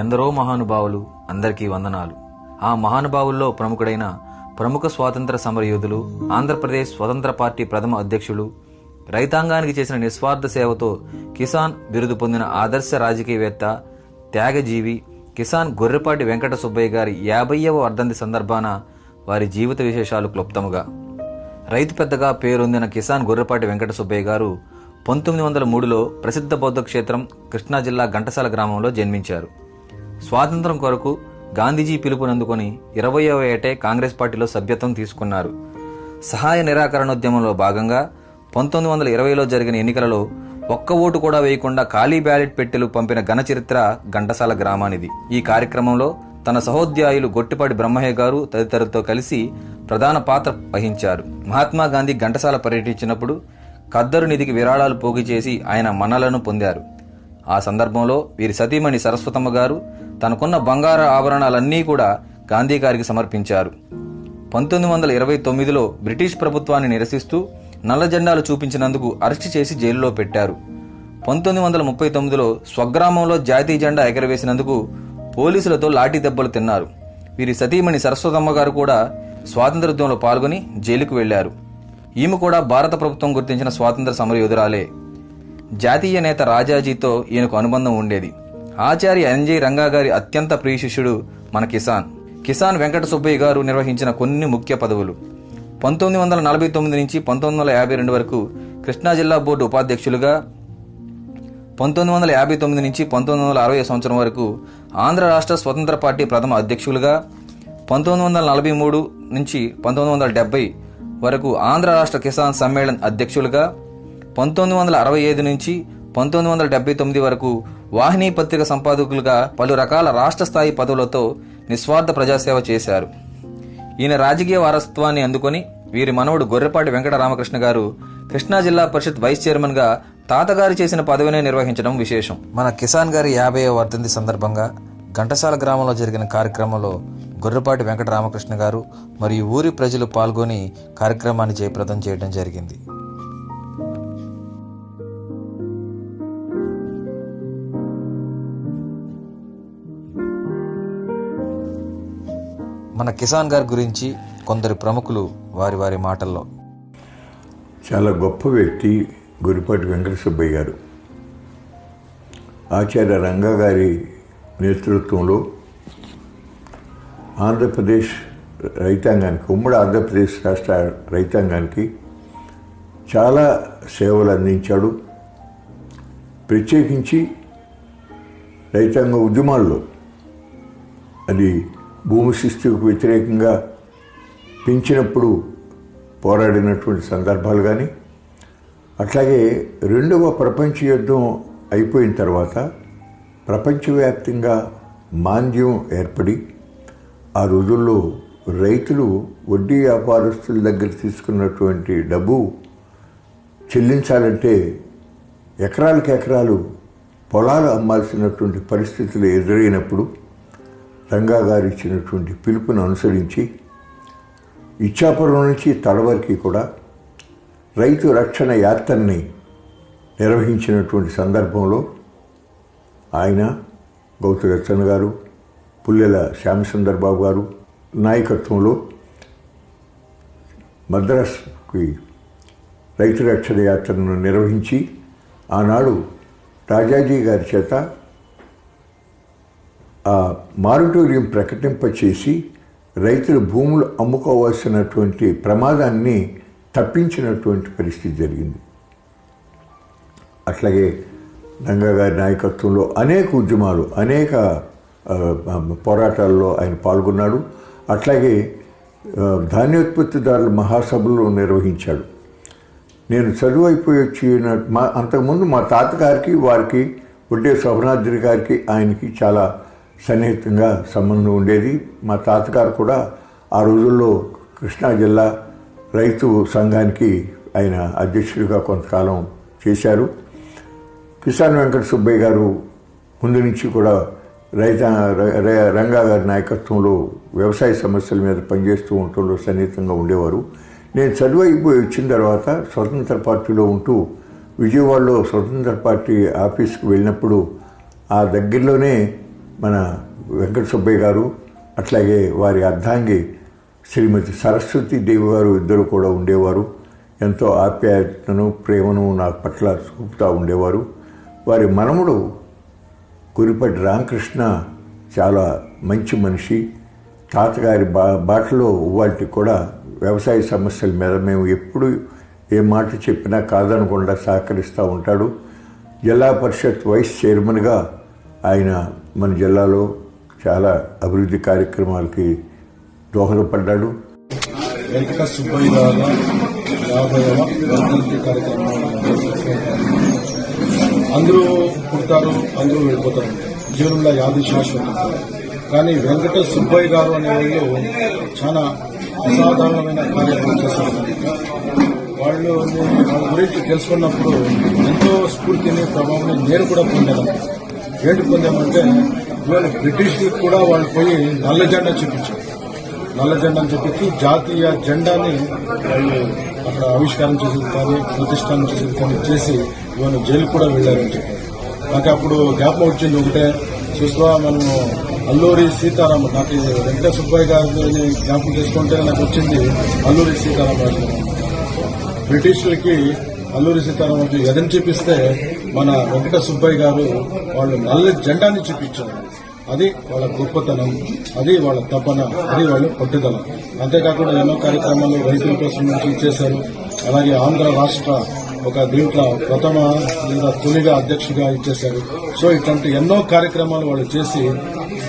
ఎందరో మహానుభావులు అందరికీ వందనాలు. ఆ మహానుభావుల్లో ప్రముఖుడైన ప్రముఖ స్వాతంత్ర సమరయోధులు ఆంధ్రప్రదేశ్ స్వతంత్ర పార్టీ ప్రథమ అధ్యక్షులు రైతాంగానికి చేసిన నిస్వార్థ సేవతో కిసాన్ బిరుదు పొందిన ఆదర్శ రాజకీయవేత్త త్యాగజీవి కిసాన్ గొర్రెపాటి వెంకట సుబ్బయ్య గారి యాభైవ వర్ధంతి సందర్భాన వారి జీవిత విశేషాలు క్లుప్తముగా. రైతు పెద్దగా పేరొందిన కిసాన్ గొర్రెపాటి వెంకట సుబ్బయ్య గారు పంతొమ్మిది వందల మూడులో ప్రసిద్ధ బౌద్ధ క్షేత్రం కృష్ణా జిల్లా ఘంటసాల గ్రామంలో జన్మించారు. స్వాతంత్రం కొరకు గాంధీజీ పిలుపునందుకొని ఇరవయవ ఏటే కాంగ్రెస్ పార్టీలో సభ్యత్వం తీసుకున్నారు. సహాయ నిరాకరణోద్యమంలో భాగంగా పంతొమ్మిది వందల ఇరవైలో జరిగిన ఎన్నికలలో ఒక్క ఓటు కూడా వేయకుండా ఖాళీ బ్యాలెట్ పెట్టెలు పంపిన ఘనచరిత్ర ఘంటసాల గ్రామానిది. ఈ కార్యక్రమంలో తన సహోద్యాయులు గొట్టిపాటి బ్రహ్మయ్య గారు తదితరులతో కలిసి ప్రధాన పాత్ర వహించారు. మహాత్మా గాంధీ ఘంటసాల పర్యటించినప్పుడు ఖద్దరు నిధికి విరాళాలు పోగు చేసి ఆయన మన్నలను పొందారు. ఆ సందర్భంలో వీరి సతీమణి సరస్వతమ్మ గారు తనకున్న బంగారు ఆభరణాలన్నీ కూడా గాంధీ గారికి సమర్పించారు. పంతొమ్మిది వందల ఇరవై తొమ్మిదిలో బ్రిటిష్ ప్రభుత్వాన్ని నిరసిస్తూ నల్ల జెండాలు చూపించినందుకు అరెస్టు చేసి జైలులో పెట్టారు. పంతొమ్మిది వందల ముప్పై తొమ్మిదిలో స్వగ్రామంలో జాతీయ జెండా ఎగరవేసినందుకు పోలీసులతో లాఠీ దెబ్బలు తిన్నారు. వీరి సతీమణి సరస్వతమ్మ గారు కూడా స్వాతంత్రోద్యమంలో పాల్గొని జైలుకు వెళ్ళారు ఈమె కూడా భారత ప్రభుత్వం గుర్తించిన స్వాతంత్ర సమరయోధురాలే. జాతీయ నేత రాజాజీతో ఈయనకు అనుబంధం ఉండేది. ఆచార్య ఎన్జే రంగా గారి అత్యంత ప్రియ శిష్యుడు మన కిసాన్. కిసాన్ వెంకట సుబ్బయ్య గారు నిర్వహించిన కొన్ని ముఖ్య పదవులు. పంతొమ్మిది వందల నలభై తొమ్మిది నుంచి పంతొమ్మిది వందల యాభై రెండు వరకు కృష్ణా జిల్లా బోర్డు ఉపాధ్యక్షులుగా పంతొమ్మిది వందల యాభై తొమ్మిది నుంచి పంతొమ్మిది వందల అరవై సంవత్సరం వరకు ఆంధ్ర రాష్ట్ర స్వతంత్ర పార్టీ ప్రథమ అధ్యక్షులుగా పంతొమ్మిది వందల నలభై మూడు నుంచి పంతొమ్మిది వందల డెబ్బై వరకు ఆంధ్ర రాష్ట్ర కిసాన్ సమ్మేళన్ అధ్యక్షులుగా పంతొమ్మిది వందల అరవై ఐదు నుంచి పంతొమ్మిది వందల డెబ్బై తొమ్మిది వరకు వాహిని పత్రిక సంపాదకులుగా పలు రకాల రాష్ట్ర స్థాయి పదవులతో నిస్వార్థ ప్రజాసేవ చేశారు. ఈయన రాజకీయ వారసత్వాన్ని అందుకొని వీరి మనవడు గొర్రెపాటి వెంకట రామకృష్ణ గారు కృష్ణా జిల్లా పరిషత్ వైస్ చైర్మన్గా తాతగారు చేసిన పదవిని నిర్వహించడం విశేషం. మన కిసాన్ గారి యాభై వర్ధంతి సందర్భంగా ఘంటసాల గ్రామంలో జరిగిన కార్యక్రమంలో గొర్రెపాటి వెంకట రామకృష్ణ గారు మరియు ఊరి ప్రజలు పాల్గొని కార్యక్రమాన్ని జయప్రదం చేయడం జరిగింది. మన కిసాన్ గారి గురించి కొందరు ప్రముఖులు వారి వారి మాటల్లో. చాలా గొప్ప వ్యక్తి గురిపాటి వెంకట సుబ్బయ్య గారు. ఆచార్య రంగా గారి నేతృత్వంలో ఆంధ్రప్రదేశ్ రైతాంగానికి ఉమ్మడి ఆంధ్రప్రదేశ్ రాష్ట్ర రైతాంగానికి చాలా సేవలు అందించాడు. ప్రత్యేకించి రైతాంగ ఉద్యమాల్లో అది భూమి శిస్తుకు వ్యతిరేకంగా పెంచినప్పుడు పోరాడినటువంటి సందర్భాలు కానీ అట్లాగే రెండవ ప్రపంచ యుద్ధం అయిపోయిన తర్వాత ప్రపంచవ్యాప్తంగా మాంద్యం ఏర్పడి ఆ రోజుల్లో రైతులు వడ్డీ వ్యాపారస్తుల దగ్గర తీసుకున్నటువంటి డబ్బు చెల్లించాలంటే ఎకరాలకు ఎకరాలు పొలాలు అమ్మాల్సినటువంటి పరిస్థితులు ఎదురైనప్పుడు రంగా గారు ఇచ్చినటువంటి పిలుపును అనుసరించి ఇచ్చాపురం నుంచి తడవరికి కూడా రైతు రక్షణ యాత్రని నిర్వహించినటువంటి సందర్భంలో ఆయన గౌతు గారు పుల్లెల శ్యామసుందర్ బాబు గారు నాయకత్వంలో మద్రాస్కి రైతు రక్షణ యాత్రను నిర్వహించి ఆనాడు రాజాజీ గారి చేత ఆ మారిటోరియం ప్రకటింపచేసి రైతులు భూములు అమ్ముకోవాల్సినటువంటి ప్రమాదాన్ని తప్పించినటువంటి పరిస్థితి జరిగింది. అట్లాగే రంగా గారి నాయకత్వంలో అనేక ఉద్యమాలు అనేక పోరాటాల్లో ఆయన పాల్గొన్నాడు. అట్లాగే ధాన్యోత్పత్తిదారుల మహాసభలు నిర్వహించాడు. నేను చదువు అయిపోయి వచ్చిన మా అంతకుముందు మా తాతగారికి వారికి ఒడ్డే శోభనాద్రి గారికి ఆయనకి చాలా సన్నిహితంగా సంబంధం ఉండేది. మా తాతగారు కూడా ఆ రోజుల్లో కృష్ణా జిల్లా రైతు సంఘానికి ఆయన అధ్యక్షుడిగా కొంతకాలం చేశారు. కిసాన్ వెంకట సుబ్బయ్య గారు ముందు నుంచి కూడా రైత రంగా గారి నాయకత్వంలో వ్యవసాయ సమస్యల మీద పనిచేస్తూ ఉండటంలో సన్నిహితంగా ఉండేవారు. నేను చదువు అయిపోయి వచ్చిన తర్వాత స్వతంత్ర పార్టీలో ఉంటూ విజయవాడలో స్వతంత్ర పార్టీ ఆఫీస్కి వెళ్ళినప్పుడు ఆ దగ్గరలోనే మన వెంకట సుబ్బయ్య గారు అట్లాగే వారి అర్ధాంగి శ్రీమతి సరస్వతి దేవి గారు ఇద్దరు కూడా ఉండేవారు. ఎంతో ఆప్యాయతను ప్రేమను నా పట్ల చూపుతూ ఉండేవారు. వారి మనముడు గురిపటి రామకృష్ణ చాలా మంచి మనిషి. తాతగారి బా బాటలో వాటికి కూడా వ్యవసాయ సమస్యల మీద మేము ఎప్పుడు ఏ మాట చెప్పినా కాదనకుండా సహకరిస్తూ ఉంటాడు. జిల్లా పరిషత్ వైస్ చైర్మన్గా ఆయన మన జిల్లాలో చాలా అభివృద్ధి కార్యక్రమాలకి దోహదపడ్డాడు. వెంకట సుబ్బయ్య గారు అందరూ పుడతారు అందరూ వెళ్ళిపోతారు. జీవనంలో యాది శాశ్వతం. కానీ వెంకట సుబ్బయ్య గారు అనేవాళ్ళు చాలా అసాధారణమైన కార్యక్రమం చేస్తారు వాళ్ళు వాళ్ళ గురించి తెలుసుకున్నప్పుడు ఎంతో స్ఫూర్తిని ప్రభావం నేను కూడా పొందాను. ఏంటి పొందామంటే ఇవాళ బ్రిటిష్ కూడా వాళ్ళు పోయి నల్ల జెండా చూపించారు. నల్ల జెండాని చెప్పించి జాతీయ జెండాని వాళ్ళు అక్కడ ఆవిష్కారం చేసేది కానీ ప్రతిష్టానం చేసేది కానీ చేసి ఇవాళ జైలు కూడా వెళ్ళారని చెప్పారు. నాకు అప్పుడు జ్ఞాపకం వచ్చింది ఒకటే చూసుకో మనము అల్లూరి సీతారామ నాకు వెంకట సుబ్బయ్య గారిని జ్ఞాపకం చేసుకుంటే నాకు వచ్చింది అల్లూరి సీతారామరాజు బ్రిటిషులకి అల్లూరి సీతారామరాజు ఎదని చూపిస్తే మన వెంకట సుబ్బయ్య గారు వాళ్ళు నల్ల జెండాని చూపించారు. అది వాళ్ళ గొప్పతనం అది వాళ్ళ తపన అది వాళ్ళ పట్టుదల. అంతేకాకుండా ఎన్నో కార్యక్రమాలు రైతుల కోసం నుంచి చేశారు. అలాగే ఆంధ్ర రాష్ట్ర ఒక దీంట్లో ప్రథమ లేదా తొలిగా అధ్యక్షుడిగా ఇచ్చేశారు. సో ఇట్లాంటి ఎన్నో కార్యక్రమాలు వాళ్ళు చేసి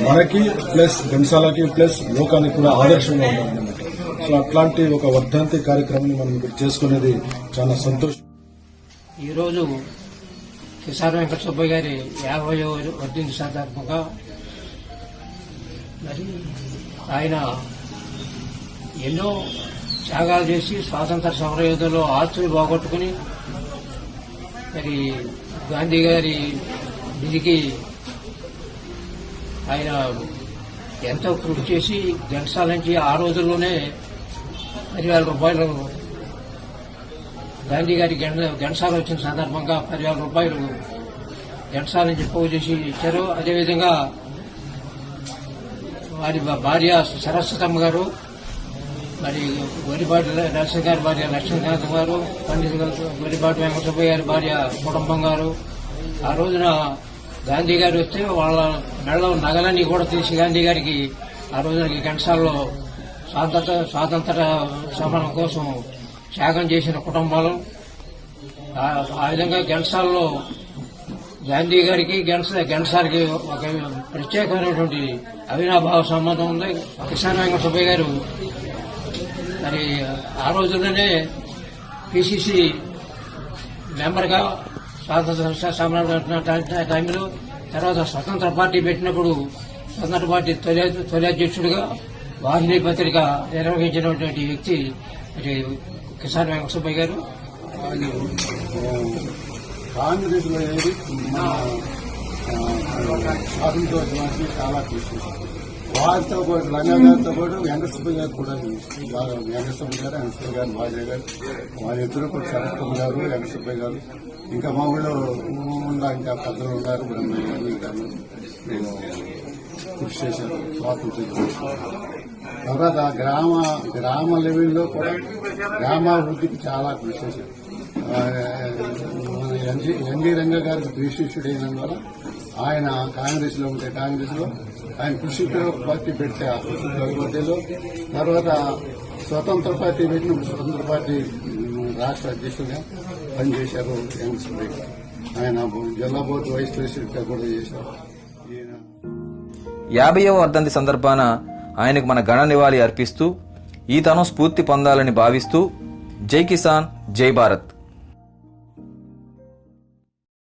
మనకి ప్లస్ గంసాలకి ప్లస్ లోకానికి కూడా ఆదర్శంగా ఉన్నారన్నమాట. సో అట్లాంటి ఒక వర్ధంతి కార్యక్రమాన్ని మనం ఇక్కడ చేసుకునేది చాలా సంతోషం. ఈరోజు కిసాన్ వెంకట సుబ్బయ్య గారి యాభై వర్ధంతి సందర్భంగా మరి ఆయన ఎన్నో త్యాగాలు చేసి స్వాతంత్ర సమరయోధంలో ఆస్తులు పోగొట్టుకుని మరి గాంధీ గారి నిధికి ఆయన ఎంతో కృషి చేసి జనసాల నుంచి ఆ రోజుల్లోనే పదివేల రూపాయలు గాంధీ గారి గెండ వచ్చిన సందర్భంగా పదివేల రూపాయలు గెండసాల నుంచి పోగు చేసి ఇచ్చారు. అదేవిధంగా వారి భా- భార్య సరస్వతమ్మ గారు మరి గొరిపాటి నరసింహ గారి భార్య లక్ష్మీకాంత్ గారు పండిత్ గొరిపాటి వెంకటసుబ్బయ్య గారి భార్య కుటుంబం గారు. ఆ రోజున గాంధీ గారు వస్తే వాళ్ళ మెడలో నగలన్నీ కూడా తీసి గాంధీ గారికి ఆ రోజున ఈ ఘంటసాలలో స్వాతంత్ర స్వాతంత్ర సమరం కోసం త్యాగం చేసిన కుటుంబాలు ఆ- విధంగా ఘంటసాలలో గాంధీ గారికి గెంట్స గెంట్సార్కి ఒక ప్రత్యేకమైనటువంటి అవినాభావ సంబంధం ఉంది. కిసాన్ వెంకట సుబ్బయ్య గారు మరి ఆ రోజుల్లోనే పిసిసి మెంబర్గా స్వాతంత్ర సమరం టైంలో తర్వాత స్వతంత్ర పార్టీ పెట్టినప్పుడు స్వతంత్ర పార్టీ తొలి తొలి అధ్యక్షుడిగా వాహిని పత్రిక నిర్వహించినటువంటి వ్యక్తి కిసాన్ వెంకటసుబ్బయ్య గారు. అది కాంగ్రెస్లో స్వాతంత్రోద్యమానికి చాలా తీసుకుంటారు వారితో పాటు రంగా గారితో పాటు వెంకటసుబ్బయ్య గారు కూడా బాగా వెంకటసుబ్బయ్య గారు వెంకటసుబ్బయ్య గారు భార్య గారు వాళ్ళిద్దరూ కూడా సరస్వతి గారు వెంకటసుబ్బయ్య గారు. ఇంకా మా ఊళ్ళో ఉన్న ఇంకా పెద్దలు ఉన్నారు బ్రహ్మయ్య గారు ఇంకా కృషి చేశారు స్వాతంత్ర తర్వాత గ్రామ గ్రామ లెవెల్లో కూడా గ్రామాభివృద్ధికి చాలా కృషి చేశారు మన ఎన్జీ ఎన్జి రంగ గారికి ద్వేషిష్యుడైనందువల్ల ఆయన కాంగ్రెస్లో ఉంటే కాంగ్రెస్లో ఆయన కృషి పార్టీ పెట్టే ఆ కృషి పార్టీలో. తర్వాత స్వతంత్ర పార్టీ పెట్టినప్పుడు స్వతంత్ర పార్టీ రాష్ట్ర అధ్యక్షుడిగా పనిచేశారు ఆయన జిల్లా బోర్డు వైస్ ప్రెసిడెంట్గా కూడా చేశారు. యాభైవ వర్ధంతి సందర్భాన ఆయనకు మన ఘన నివాళి అర్పిస్తూ ఈ తనం స్ఫూర్తి పొందాలని భావిస్తూ జై కిసాన్ జై భారత్.